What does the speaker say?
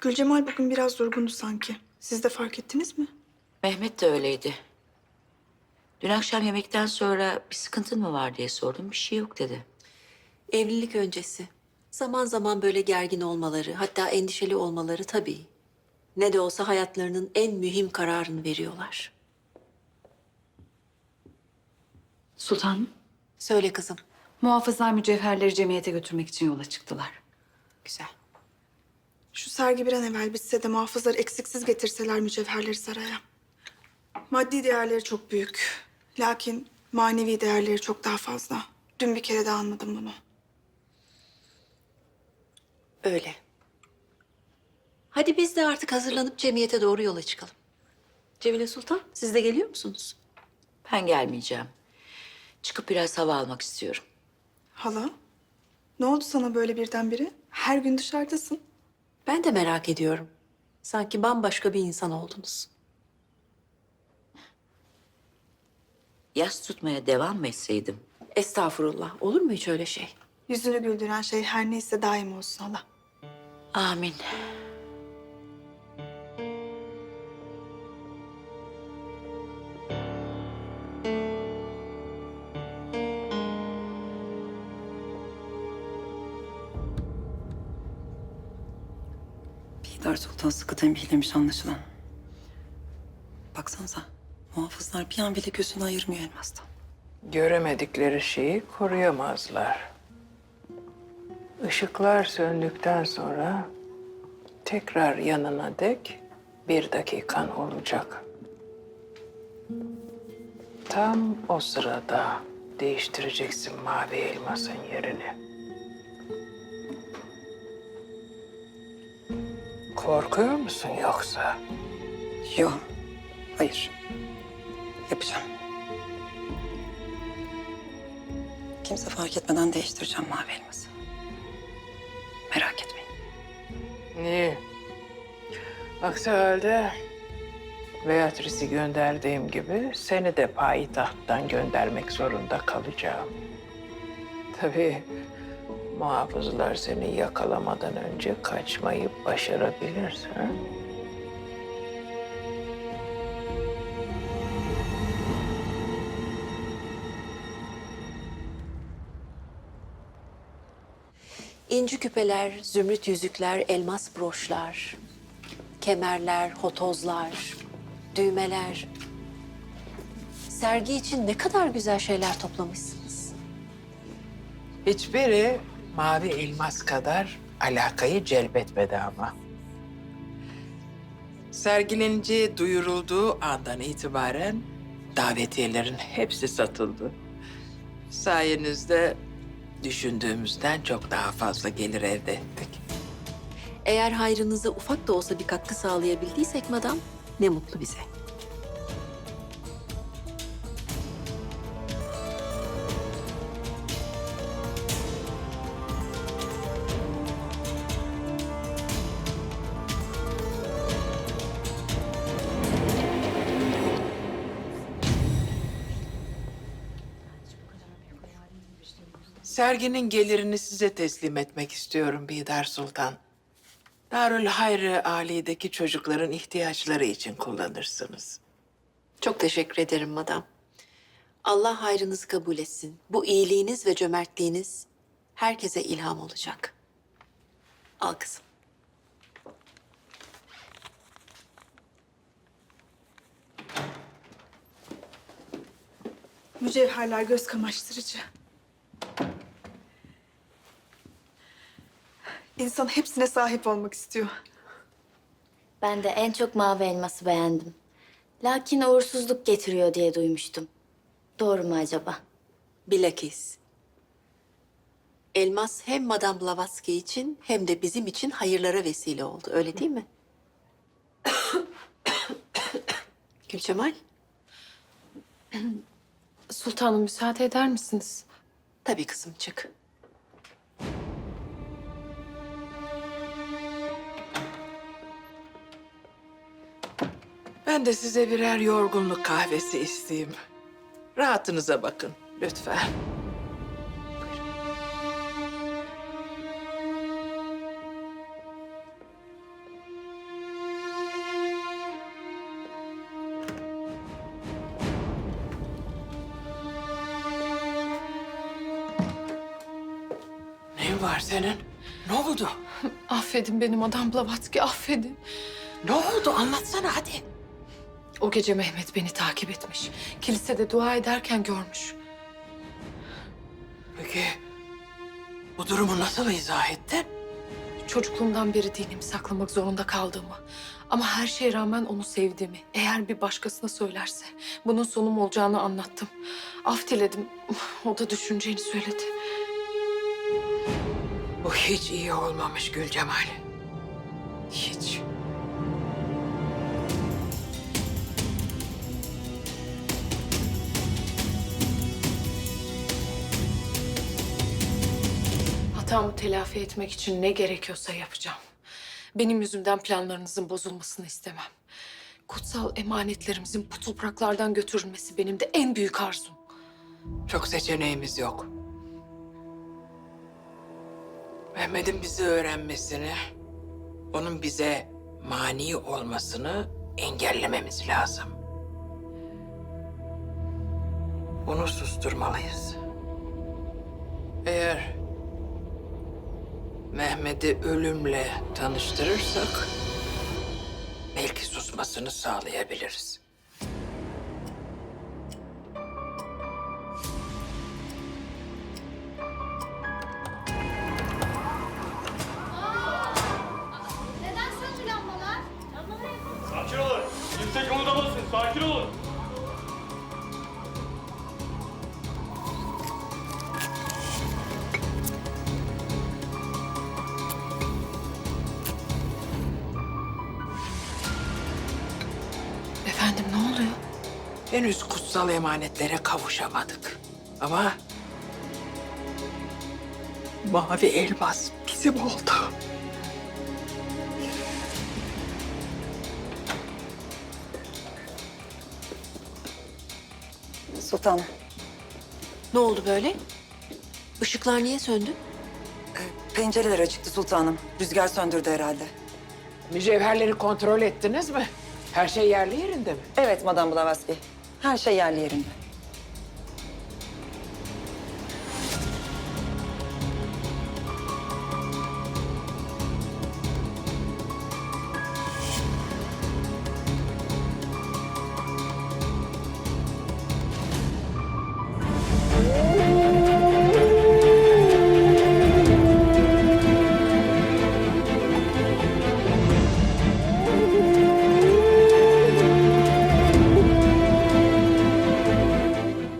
Gülcemal bugün biraz durgundu sanki. Siz de fark ettiniz mi? Mehmet de öyleydi. Dün akşam yemekten sonra bir sıkıntın mı var diye sordum. Bir şey yok dedi. Evlilik öncesi. Zaman zaman böyle gergin olmaları, hatta endişeli olmaları tabii. Ne de olsa hayatlarının en mühim kararını veriyorlar. Sultanım, Söyle kızım. muhafızlar mücevherleri cemiyete götürmek için yola çıktılar. Güzel. Şu sergi bir an evvel bitse de muhafızlar eksiksiz getirseler mücevherleri saraya. Maddi değerleri çok büyük. Lakin manevi değerleri çok daha fazla. Dün bir kere daha anladım bunu. Öyle. Hadi biz de artık hazırlanıp cemiyete doğru yola çıkalım. Cemile Sultan, siz de geliyor musunuz? Ben gelmeyeceğim. Çıkıp biraz hava almak istiyorum. Hala, ne oldu sana böyle birdenbire? Her gün dışarıdasın. Ben de merak ediyorum. Sanki bambaşka bir insan oldunuz. Yas tutmaya devam mı etseydim? Estağfurullah. Olur mu hiç öyle şey? Yüzünü güldüren şey her neyse daim olsun hala. Amin. Bihter Sultan sıkı tembihlemiş anlaşılan. Baksanıza muhafızlar bir an bile gözünü ayırmıyor elmastan. Göremedikleri şeyi koruyamazlar. Işıklar söndükten sonra tekrar yanına dek bir dakikan olacak. Tam o sırada değiştireceksin mavi elmasın yerini. Korkuyor musun yoksa? Yok. Hayır. Yapacağım. Kimse fark etmeden değiştireceğim mavi elması. Merak etmeyin. İyi. Aksi halde Beatrice'i gönderdiğim gibi seni de payitahttan göndermek zorunda kalacağım. Tabii muhafızlar seni yakalamadan önce kaçmayı başarabilirse. İnci küpeler, zümrüt yüzükler, elmas broşlar, kemerler, hotozlar, düğmeler. Sergi için ne kadar güzel şeyler toplamışsınız. Hiçbiri mavi elmas kadar alakayı celbetmedi ama. Sergileneceği duyurulduğu andan itibaren davetiyelerin hepsi satıldı. Sayenizde düşündüğümüzden çok daha fazla gelir elde ettik. Eğer hayrınıza ufak da olsa bir katkı sağlayabildiysek madam, ne mutlu bize. Serginin gelirini size teslim etmek istiyorum Bidar Sultan. Darül Hayr-ı Ali'deki çocukların ihtiyaçları için kullanırsınız. Çok teşekkür ederim madam. Allah hayrınızı kabul etsin. Bu iyiliğiniz ve cömertliğiniz herkese ilham olacak. Al kızım. Mücevherler göz kamaştırıcı. İnsan hepsine sahip olmak istiyor. Ben de en çok mavi elması beğendim. Lakin uğursuzluk getiriyor diye duymuştum. Doğru mu acaba? Bilakis. Elmas hem Madame Blavatsky için hem de bizim için hayırlara vesile oldu. Öyle değil mi? Gülcemal, Sultanım müsaade eder misiniz? tabii kızım çık. Ben de size birer yorgunluk kahvesi isteyeyim. Rahatınıza bakın lütfen. Neyin var senin? Ne oldu? affedin benim adam Blavatski, affedin. Ne oldu? Anlatsana hadi. O gece Mehmet beni takip etmiş. Kilisede dua ederken görmüş. Peki bu durumu nasıl izah ettin? Çocukluğumdan beri dinimi saklamak zorunda kaldığımı. Ama her şeye rağmen onu sevdiğimi, eğer bir başkasına söylerse bunun sonum olacağını anlattım. Af diledim. O da düşüneceğini söyledi. Bu hiç iyi olmamış Gül Cemal. Hiç. Hatamı telafi etmek için ne gerekiyorsa yapacağım. Benim yüzümden planlarınızın bozulmasını istemem. Kutsal emanetlerimizin bu topraklardan götürülmesi benim de en büyük arzum. Çok seçeneğimiz yok. Mehmet'in bizi öğrenmesini, onun bize mani olmasını engellememiz lazım. Onu susturmalıyız. Eğer Mehmet'i ölümle tanıştırırsak belki susmasını sağlayabiliriz. Henüz kutsal emanetlere kavuşamadık. Ama mavi elmas bizim oldu. Sultanım, Ne oldu böyle? Işıklar niye söndü? pencereler açıktı sultanım. Rüzgar söndürdü herhalde. Mücevherleri kontrol ettiniz mi? Her şey yerli yerinde mi? Evet Madame Blavatsky. Her şey yerli yerinde.